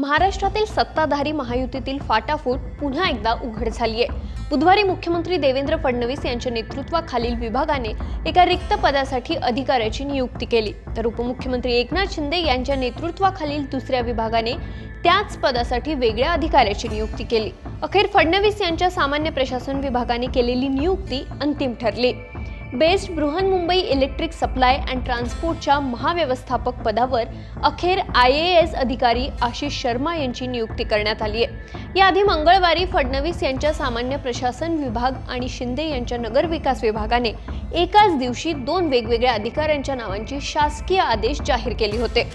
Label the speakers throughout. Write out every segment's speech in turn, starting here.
Speaker 1: महाराष्ट्रातील सत्ताधारी महायुतीतील फाटाफूट पुन्हा एकदा उघड झाली आहे बुधवारी मुख्यमंत्री देवेंद्र फडणवीस यांच्या नेतृत्वाखालील विभागाने एका रिक्त पदासाठी अधिकाऱ्याची नियुक्ती केली. तर उपमुख्यमंत्री एकनाथ शिंदे यांच्या नेतृत्वाखालील दुसऱ्या विभागाने त्याच पदासाठी वेगळ्या अधिकाऱ्याची नियुक्ती केली. अखेर फडणवीस यांच्या सामान्य प्रशासन विभागाने केलेली नियुक्ती अंतिम ठरली. BEST Brihanmumbai electric supply and ट्रान्सपोर्टच्या महाव्यवस्थापक पदावर अखेर आय ए एस अधिकारी आशिष शर्मा यांची नियुक्ती करण्यात आली आहे. याआधी मंगळवारी फडणवीस यांच्या सामान्य प्रशासन विभाग आणि शिंदे यांच्या नगरविकास विभागाने एकाच दिवशी दोन वेगवेगळ्या अधिकाऱ्यांच्या नावांची शासकीय आदेश जाहीर केले होते.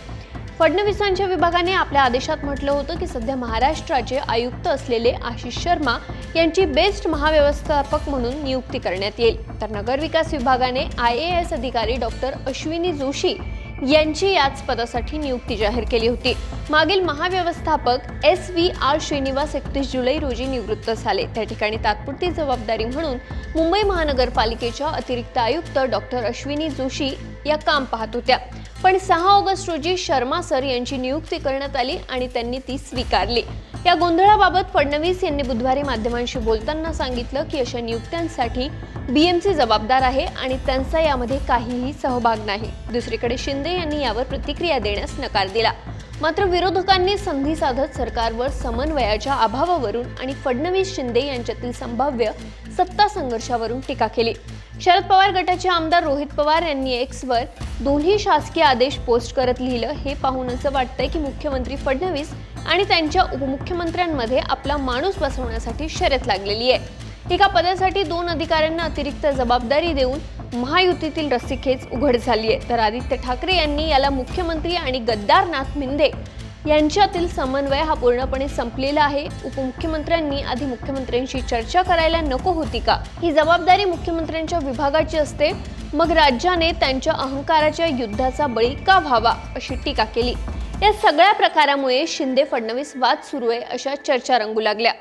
Speaker 1: फडणवीसांच्या विभागाने आपल्या आदेशात म्हटलं होतं की सध्या महाराष्ट्राचे आयुक्त असलेले आशिष शर्मा यांची बेस्ट महाव्यवस्थापक म्हणून नियुक्ती करण्यात येईल. तर नगरविकास विभागाने आय ए एस अधिकारी डॉक्टर अश्विनी जोशी यांची याच पदासाठी नियुक्ती जाहीर केली होती. मागील महाव्यवस्थापक एस व्ही आर श्रीनिवास एकतीस जुलै रोजी निवृत्त झाले. त्या ठिकाणी तात्पुरती जबाबदारी म्हणून मुंबई महानगरपालिकेच्या अतिरिक्त आयुक्त डॉक्टर अश्विनी जोशी या काम पाहत होत्या. पण सहा ऑगस्ट रोजी शर्मा सर यांची नियुक्ती करण्यात आली आणि त्यांनी ती स्वीकारली. या गोंधळाबाबत फडणवीस यांनी बुधवारी माध्यमांशी बोलताना सांगितलं की अशा नियुक्त्यांसाठी बीएमसी जबाबदार आहे आणि त्यांचा यामध्ये काहीही सहभाग नाही. दुसरीकडे शिंदे यांनी यावर प्रतिक्रिया देण्यास नकार दिला. मात्र विरोधकांनी संधी साधत सरकारवर समन्वयाच्या अभावावरून आणि फडणवीस शिंदे यांच्यातील संभाव्य सत्ता संघर्षावरून टीका केली. शरद पवार गटाचे आमदार रोहित पवार यांनी एक्सवर दोन्ही शासकीय आदेश पोस्ट करत लिहिलं हे पाहून असं वाटतंय की मुख्यमंत्री फडणवीस आणि त्यांच्या उपमुख्यमंत्र्यांमध्ये आपला माणूस बसवण्यासाठी शर्यत लागलेली आहे. एका पदासाठी दोन अधिकाऱ्यांना अतिरिक्त जबाबदारी देऊन महायुतीतील रस्सीखेच उघड झाली आहे. तर आदित्य ठाकरे यांनी याला मुख्यमंत्री आणि गद्दारनाथ मिंदे यांच्यातील समन्वय हा पूर्णपणे संपलेला आहे. उपमुख्यमंत्र्यांनी आधी मुख्यमंत्र्यांशी चर्चा करायला नको होती का? ही जबाबदारी मुख्यमंत्र्यांच्या विभागाची असते. मग राज्याने त्यांच्या अहंकाराच्या युद्धाचा बळी का व्हावा अशी टीका केली. या सगळ्या प्रकारामुळे शिंदे फडणवीस वाद सुरू आहे अशा चर्चा रंगू लागल्या.